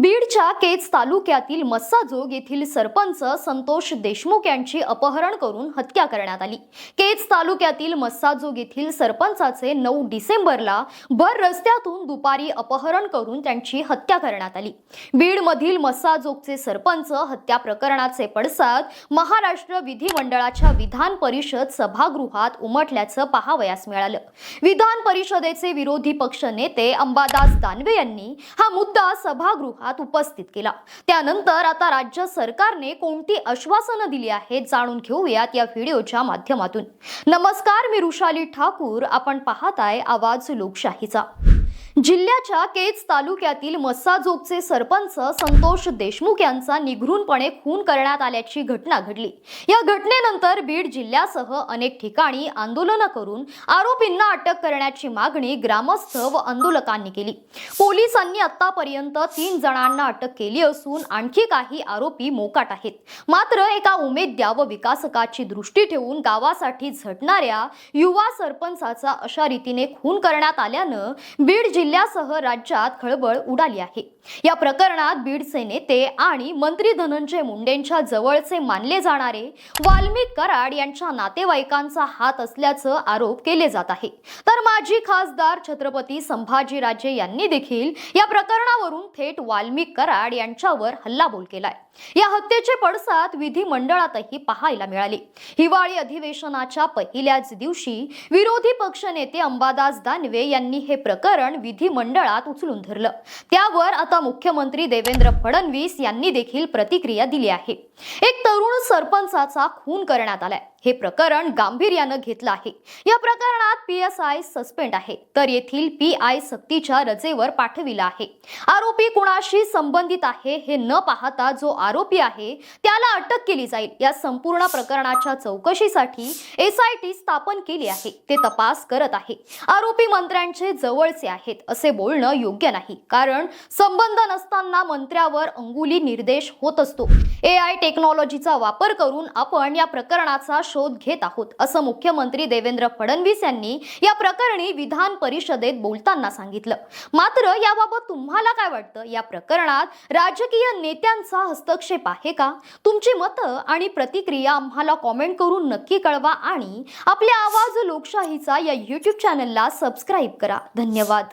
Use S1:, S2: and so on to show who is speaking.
S1: बीडच्या केज तालुक्यातील मस्साजोग येथील सरपंच संतोष देशमुख यांची अपहरण करून हत्या करण्यात आली. केज तालुक्यातील मस्साजोग येथील सरपंचाचे नऊ डिसेंबरला भर रस्त्यातून दुपारी अपहरण करून त्यांची हत्या करण्यात आली. बीडमधील मस्साजोगचे सरपंच हत्या प्रकरणाचे पडसाद महाराष्ट्र विधिमंडळाच्या विधान परिषद सभागृहात उमटल्याचं पाहावयास मिळालं. विधान परिषदेचे विरोधी पक्ष नेते अंबादास दानवे यांनी हा मुद्दा सभागृहात उपस्थित केला. त्यानंतर आता राज्य सरकारने कोणती आश्वासनं दिली आहेत जाणून घेऊयात या व्हिडिओच्या माध्यमातून. नमस्कार मी रुशाली ठाकूर. आपण पाहताय आवाज लोकशाहीचा. जिल्ह्याच्या केज तालुक्यातील मस्साजोगचे सरपंच संतोष देशमुख यांचा निघृणपणे खून करण्यात आल्याची घटना घडली. या घटनेनंतर बीड जिल्ह्यासह अनेक ठिकाणी आंदोलनं करून आरोपींना अटक करण्याची मागणी ग्रामस्थ व आंदोलकांनी केली. पोलिसांनी आतापर्यंत तीन जणांना अटक केली असून आणखी काही आरोपी मोकाट आहेत. मात्र एका उमेद्या व विकासकाची दृष्टी ठेवून गावासाठी झटणाऱ्या युवा सरपंचाचा अशा रीतीने खून करण्यात आल्यानं बीड जिल्ह्यासह राज्यात खळबळ उडाली आहे. या प्रकरणात बीडचे नेते आणि मंत्री धनंजय मुंडेंच्या जवळचे मानले जाणारे वाल्मिक कराड यांच्या नातेवाईकांचा हात असल्याचं आरोप केले जात आहे. तर माजी खासदार छत्रपती संभाजीराजे यांनी देखील या प्रकरणावरून थेट वाल्मिक कराड यांच्यावर हल्लाबोल केलाय. या हत्येचे पडसाद विधिमंडळातही पाहायला मिळाले. हिवाळी अधिवेशनाच्या पहिल्याच दिवशी विरोधी पक्षनेते अंबादास दानवे यांनी हे प्रकरण विधिमंडळात उचलून धरलं. त्यावर आता मुख्यमंत्री देवेंद्र फडणवीस यांनी देखील प्रतिक्रिया दिली आहे. एक तरुण सरपंचाचा खून करण्यात आलाय. हे प्रकरण गांभीर्यानं घेतलं आहे. या प्रकरणात पी एस आय सस्पेंड आहे. तर येथील पी आय सक्तीच्या रजेवर पाठविला आहे. आरोपी कुणाशी संबंधित आहे हे न पाहता जो आरोपी आहे त्याला अटक केली जाईल. या संपूर्ण प्रकरणाच्या चौकशीसाठी एस आय टी स्थापन केली आहे. ते तपास करत आहे. आरोपी मंत्र्यांचे जवळचे आहे आहेत असे बोलणं योग्य नाही. कारण संबंध नसताना मंत्र्यावर अंगुली निर्देश होत असतो. ए आय टेक्नॉलॉजीचा वापर करून आपण या प्रकरणाचा शोध घेत आहोत असं मुख्यमंत्री देवेंद्र फडणवीस यांनी या प्रकरणी विधान परिषदेत बोलताना सांगितलं. मात्र याबाबत तुम्हाला काय वाटतं? या प्रकरणात राजकीय नेत्यांचा हस्तक्षेप आहे का? तुमची मतं आणि प्रतिक्रिया आम्हाला कॉमेंट करून नक्की कळवा आणि आपल्या आवाज लोकशाहीचा या यूट्यूब चॅनलला सबस्क्राईब करा. धन्यवाद.